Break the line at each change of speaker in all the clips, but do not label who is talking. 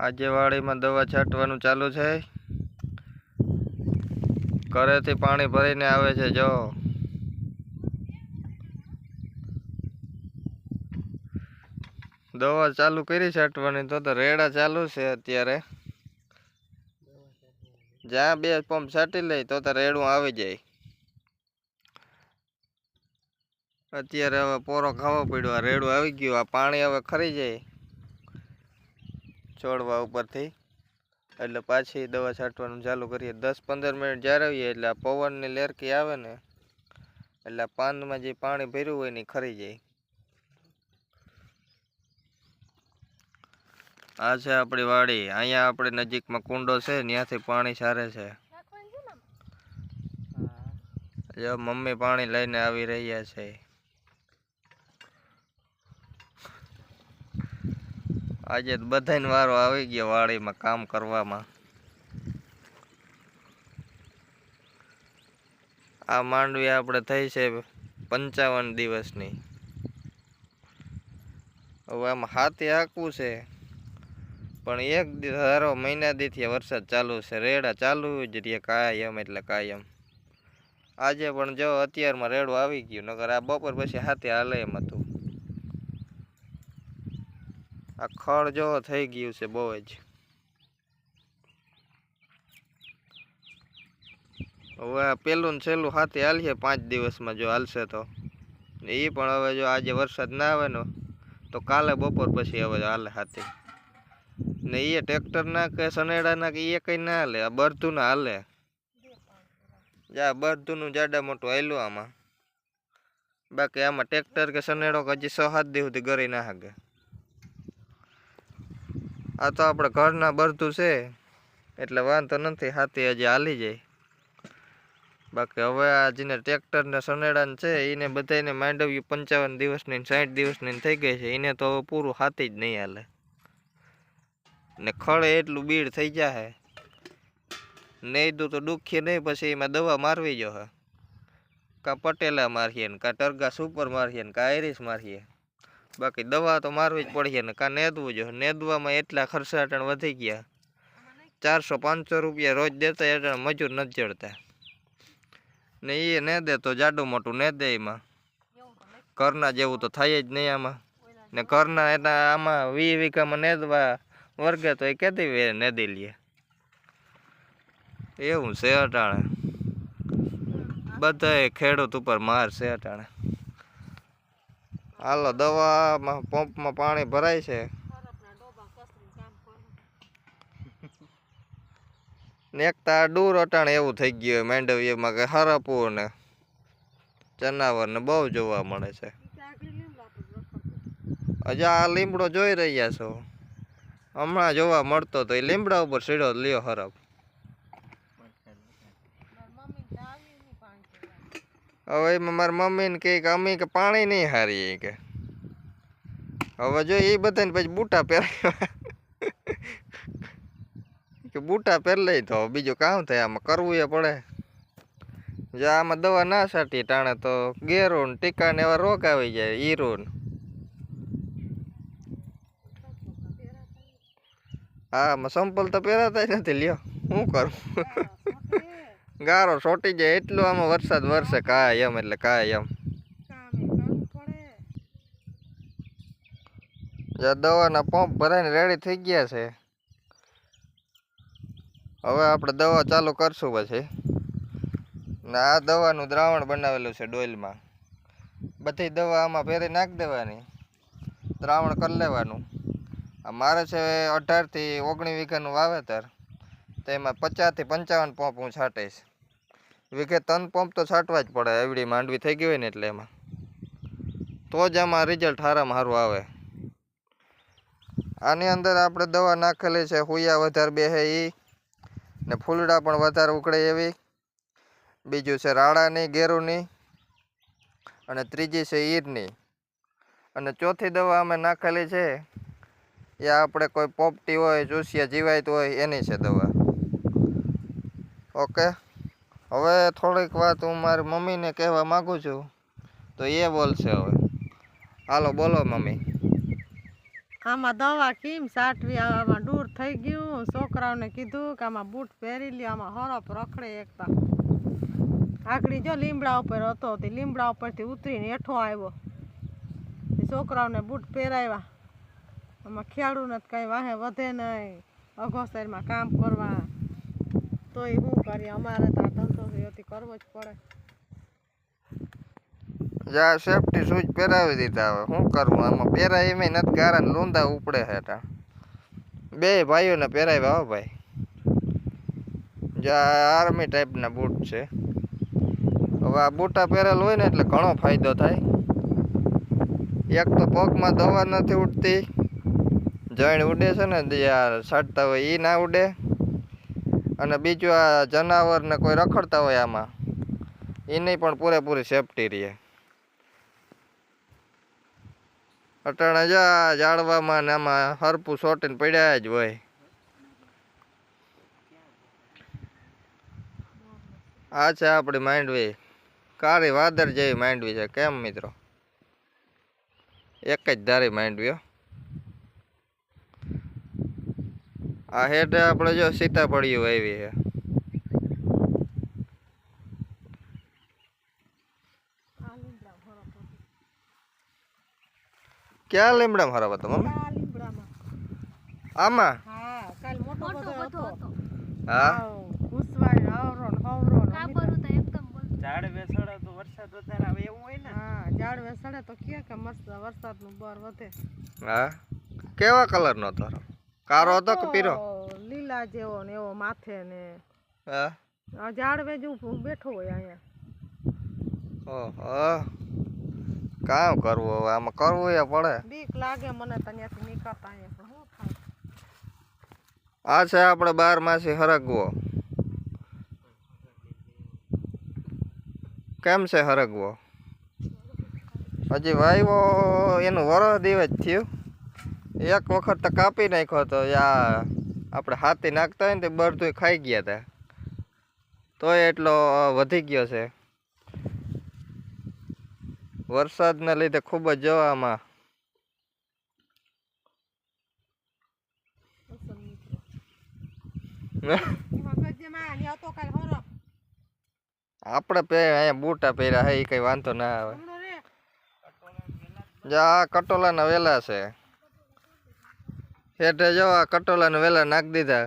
આજે વાડીમાં દવા છાંટવાનું ચાલુ છે. ઘરેથી પાણી ભરીને આવે છે, જો. દવા ચાલુ કરી છાંટવાની, તો રેડા ચાલુ છે અત્યારે. જ્યાં બે પંપ છાંટી લઈ તો રેડું આવી જાય. અત્યારે હવે પોરો ખાવો પડ્યો, આ રેડું આવી ગયું, આ પાણી હવે ખરી જાય. છોડવા ઉપરથી. એટલે પાછી દવા છાંટવાનું ચાલુ કરીએ. દસ પંદર મિનિટ જાળવીએ એટલે આ પવનની લેરકી આવે ને એટલે આ પાંદમાં જે પાણી ભર્યું હોય ને ખરી જાય. આ છે આપણી વાડી. અહીંયા આપણે નજીકમાં કુંડો છે ત્યાંથી પાણી સારે છે. જો મમ્મી પાણી લઈને આવી રહ્યા છે. આજે બધાને વારો આવી ગયો વાડીમાં કામ કરવામાં. આ માંડવી આપણે થઈ છે પંચાવન દિવસની. હવે આમાં હાથી હાંકવું છે. પણ એક ધારો મહિના દીથી વરસાદ ચાલુ છે, રેડા ચાલુ જ રહે કાયમ એટલે કાયમ. આજે પણ જો અત્યારમાં રેડું આવી ગયું, નકર આ બપોર પછી હાથે હાલે એમ હતું. આ ખડ જો થઈ ગયું છે બહુ જ. હવે પેલું ને છેલ્લું હાથે હાલશે પાંચ દિવસમાં જો હાલશે તો. એ પણ હવે જો આજે વરસાદ ના આવે ને તો કાલે બપોર પછી હવે હાલે હાથે. ને એ ટ્રેક્ટરના કે સનેડાના કે એ કંઈ ના હાલે, આ બરધું ના હાલે. જા બરધું નું જાડા મોટું હાલ્યું આમાં. બાકી આમાં ટ્રેક્ટર કે સનેડો કે હજી સો હાથ દિવસ ગરી ના હાગે. આ તો આપણે ઘરના બરતું છે. એટલે વાંધો નથી, હાથી હજી હાલી જાય. બાકી હવે આ જેને ટ્રેક્ટરને સનેડાને છે એને બધાને માંડવ્યું પંચાવન દિવસની સાઠ દિવસની થઈ ગઈ છે. એને તો પૂરું હાથી જ નહીં હાલે. ને ખળે એટલું બીડ થઈ જાય નહીં દઉં તો દુખીએ નહીં, પછી એમાં દવા મારવી જો હે. કા પટેલા મારીએ ને, કા ટરગા સુપર મારીએ ને, કા આઈરિસ મારીએ. બાકી દવા તો મારવી જ પડશે ને કા નેદવું જો નેદવામાં એટલા ખર્ચા અટણ વધી ગયા. ચારસો પાંચસો રૂપિયા રોજ દેતા એટલે મજૂર નથી જડતા. ને એ ને દે તો જાડું મોટું ને દે એમાં. ઘરના જેવું તો થાય જ નહીં આમાં. ને ઘરના એના આમાં વી વીઘામાં નેદવા વર્ગે તો એ કહેતી વે નેદી લે. એવું છે અટાણે. બધાએ ખેડૂત ઉપર માર છે અટાણે. હાલો, દવામાં, પંપમાં પાણી ભરાય છે. ને એક તો આ ડૂર અટાણે એવું થઈ ગયું માંડવીમાં કે હરપુર ને જનાવર ને બહુ જોવા મળે છે. હજા આ લીમડો જોઈ રહ્યા છો? હમણાં જોવા મળતો તો એ લીમડા ઉપર સીડો લ્યો હરપ. હવે એમાં મારા મમ્મીને કહે કે અમે કે પાણી નહીં હારીએ કે. હવે જો એ બધાને પછી બૂટા પહેરાવ્યા કે બૂટા પહેર લઈ તો બીજું કામ થાય, આમાં કરવું એ પડે. જો આમાં દવા ના સાટી ટાણે તો ગેરોન, ટીકા ને એવા રોગ આવી જાય, ઈરોન. હા, આમાં સંપલ તો પહેરાતા નથી, લ્યો. શું કરું? ગારો છોટી જાય, એટલું આમાં વરસાદ વરસે કાય એમ એટલે કાય એમ. દવાના પંપ ભરાઈને રેડી થઈ ગયા છે. હવે આપણે દવા ચાલુ કરશું પછી. ને આ દવાનું દ્રાવણ બનાવેલું છે ડોઈલમાં. બધી દવા આમાં ફેરી નાખી દેવાની. દ્રાવણ કરી લેવાનું. મારે છે અઢારથી ઓગણીસ વીઘાનું વાવેતર. તેમાં પચાસથી પંચાવન પંપ હું છાંટીશ. વીઘે ત્રણ પંપ તો છાંટવા જ પડે, એવડી માંડવી થઈ ગઈ હોય ને એટલે એમાં. તો જ આમાં રિઝલ્ટ સારામાં સારું આવે. આની અંદર આપણે દવા નાખેલી છે, હુયા વધારે બેહે એ ને ફૂલડા પણ વધારે ઉકળે એવી. બીજું છે રાડાની ગેરુની. અને ત્રીજી છે ઈરની. અને ચોથી દવા અમે નાખેલી છે, એ આપણે કોઈ પોપટી હોય, ચૂસિયા જીવાયત હોય, એની છે દવા. ઓકે? હવે થોડીક વાત હું મારી મમ્મીને કહેવા માગું છું. તો એ બોલશે હવે. હાલો, બોલો મમ્મી.
આમાં દવા કેમ સાટવી, આમાં દૂર થઈ ગયું. છોકરાઓને કીધું કે આમાં બૂટ પહેરી લ્યો, આમાં હરફ રખડે એકતા. આગળ જો લીમડા ઉપર હતો, તે લીમડા ઉપરથી ઉતરીને હેઠો આવ્યો. છોકરાઓને બૂટ પહેરાવ્યા. આમાં ખેડૂને તો કંઈ વાહે વધે નહીં. અઘોસરમાં કામ કરવા. તોય શું કરીએ અમારે તો કરવો જ
સેફટી શૂઝ પહેરાવી દીધા હવે. શું કરવું? આમાં પહેરાય એમ નથી. કારણ લૂંદા ઉપડે ત્યાં બે ભાઈઓને પહેરાવ્યા હો ભાઈ. જા આર્મી ટાઈપના બૂટ છે. હવે આ બૂટા પહેરેલ હોય ને એટલે ઘણો ફાયદો થાય. એક તો પગમાં દવા નથી ઉડતી. જણ ઉડે છે ને આ સાટતા હોય એ ના ઉડે. અને બીજું આ જનાવર ને કોઈ રખડતા હોય આમાં એની પણ પૂરેપૂરી સેફટી રહે. અટાણે જા જાળવામાં ને આમાં હરપું સોટીને પડ્યા જ હોય. આ છે આપણી માંડવી. કાળી વાદર જેવી માંડવી છે, કેમ મિત્રો? એક જ ધારી માંડવી આ હેઠે આપણે જો સીતાફળીઓ આવી છે.
આ લીમડા મારા હતો.
મમ્મી?
આ લીમડામાં.
આમાં?
હા કાલ મોટો બધો હતો.
હા?
આવ, ઘૂસવાય આવરો ને હવરો ને
ઝાડ બેસડે તો વરસાદ વધારે આવે એવું હોય ને?
હા ઝાડ વેસડે તો કે કે મસ્ત વરસાદનું બર વધે.
હા? કેવા કલરનો હતો? કારો હતો કે પીરો?
લીલા જેવો ને એવો માથે ને.
હા.
આ ઝાડ વેજ ઊભું બેઠો હોય અહીંયા.
ઓહો. કામ કરવું હવે? આમાં કરવું એ પડે.
બીક લાગે મને ત્યાંથી નીકળતા અહીંયા શું થાય?
આ છે આપણે બાર માસી હરગવો. કેમ છે હરગવો? હજી વાયવો એનું વરસ દિવસ થયું. એક વખત તો કાપી નાખ્યો હતો આ આપણે હાથી નાખતા હોય ને તે બરતું ખાઈ ગયા હતા તોય એટલો વધી ગયો છે. વરસાદના લીધે ખૂબ જ જોવામાં આપણે અહીંયા બૂટા પહેર્યા હે એ કઈ વાંધો ના આવે. આ કટોલાના વેલા છે. હેઠે જો આ કટોલાના વેલા નાખી દીધા.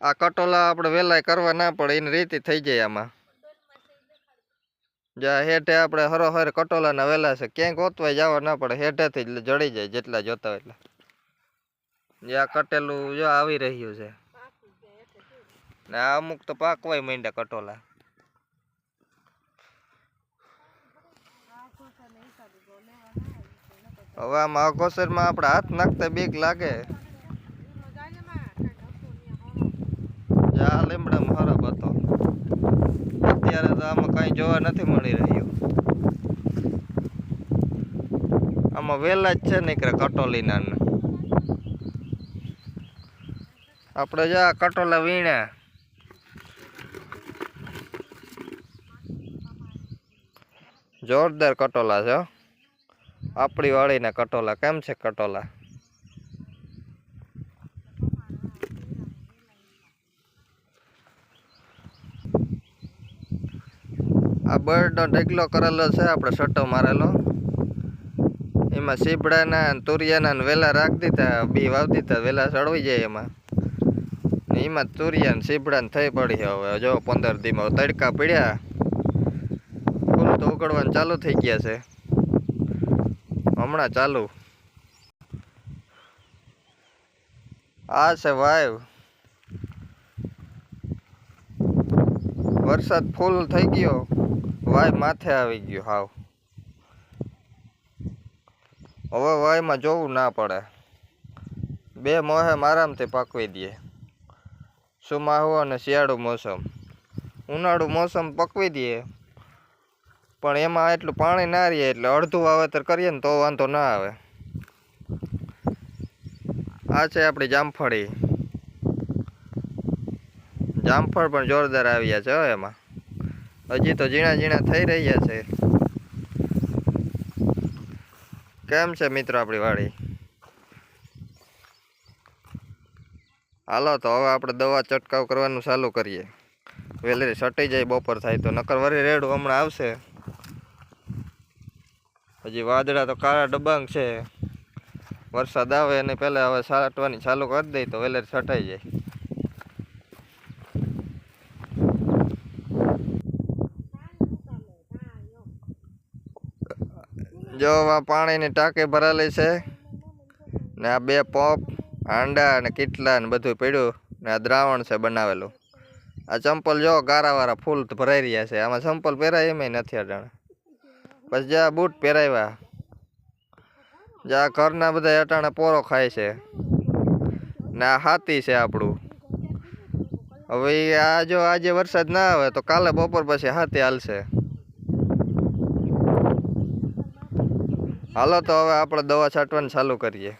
આ કટોલા આપણે વેલાય કરવા ના પડે, એની રીતે થઈ જાય આમાં. જ્યાં હેઠે આપણે હરોહર કટોલાના વેલા છે, ક્યાંક ઓતવાય જવા ના પડે, હેઠેથી જડી જાય જેટલા જોતા હોય એટલા. જે આ કટેલું જો આવી રહ્યું છે? ને અમુક તો પાકવાય માંડ્યા કટોલા
આ ખોસાને હિસાબે જો લેવા ના આવી તો નકર તો
હવે આમાં અઘોસરમાં આપણે હાથ નાખતા બીક લાગે આ લીમડા હરપ હતો અત્યારે તો આમાં કઈ જોવા નથી મળી રહ્યું આમાં વેલા જ છે નીકળે કટોલીના. આપણે જો કટોલા વીણ્યા જોરદાર કટોલા છે. આપણી વાળીના કટોલા. કેમ છે કટોલા? આ બર્ડનો ઢગલો કરેલો છે, આપણે સટ્ટો મારેલો. એમાં સીપડાના અને તુરિયાના ને વેલા રાખી દીધા, બી વાવી દીધા, વેલા સળવી જાય એમાં. એમાં તુરિયા ને સીબડા ને થઈ પડી હવે. જો પંદર દીમાં તડકા પડ્યા, ફૂલ તો ઉગડવાનું ચાલુ થઈ ગયા છે. હમણાં ચાલુ. આ છે વાયવ વરસાદ ફૂલ થઈ ગયો. વાય માથે આવી ગયો હાવ. હવે વાયમાં જોવું ના પડે. બે મોહેમ આરામથી પકવી દે. સુમાહુ અને શિયાળુ મોસમ. ઉનાળુ મોસમ પકવી દે. પણ એમાં એટલું પાણી ના રહીએ એટલે અડધું વાવેતર કરીએ ને તો વાંધો ના આવે. આ છે આપણી જામફળી. જામફળ પણ જોરદાર આવ્યા છે એમાં. હજી તો ઝીણા ઝીણા થઈ રહ્યા છે. કેમ છે મિત્રો આપણી વાડી? હાલો તો હવે આપણે દવા છંટકાવ કરવાનું ચાલુ કરીએ. વેલેરી સટી જાય બપોર થાય તો નકર વરી રેડું હમણાં આવશે. હજી વાદળા તો કાળા ડબાંગ છે. વરસાદ આવે અને પહેલાં હવે છાંટવાની ચાલુ કરી દઈ તો વેલેર છટાઈ જાય. જો આ પાણીની ટાંકી ભરાયેલી છે ને આ બે પંપ હાંડા અને કેટલા ને બધું પડ્યું ને આ દ્રાવણ છે બનાવેલું. આ ચંપલ જો ગારાવાળા ફૂલ ભરાઈ રહ્યા છે. આમાં ચંપલ પહેરાય એમ નથી અટાણે પછી જ્યાં બૂટ પહેરાવ્યા, જ્યાં ઘરના બધા અટાણે પોરો ખાય છે. ને આ હાથી છે આપણું. હવે આ જો આજે વરસાદ ના આવે તો કાલે બપોર પછી હાથી હાલશે. હાલો તો હવે આપણે દવા છાંટવાનું ચાલુ કરીએ.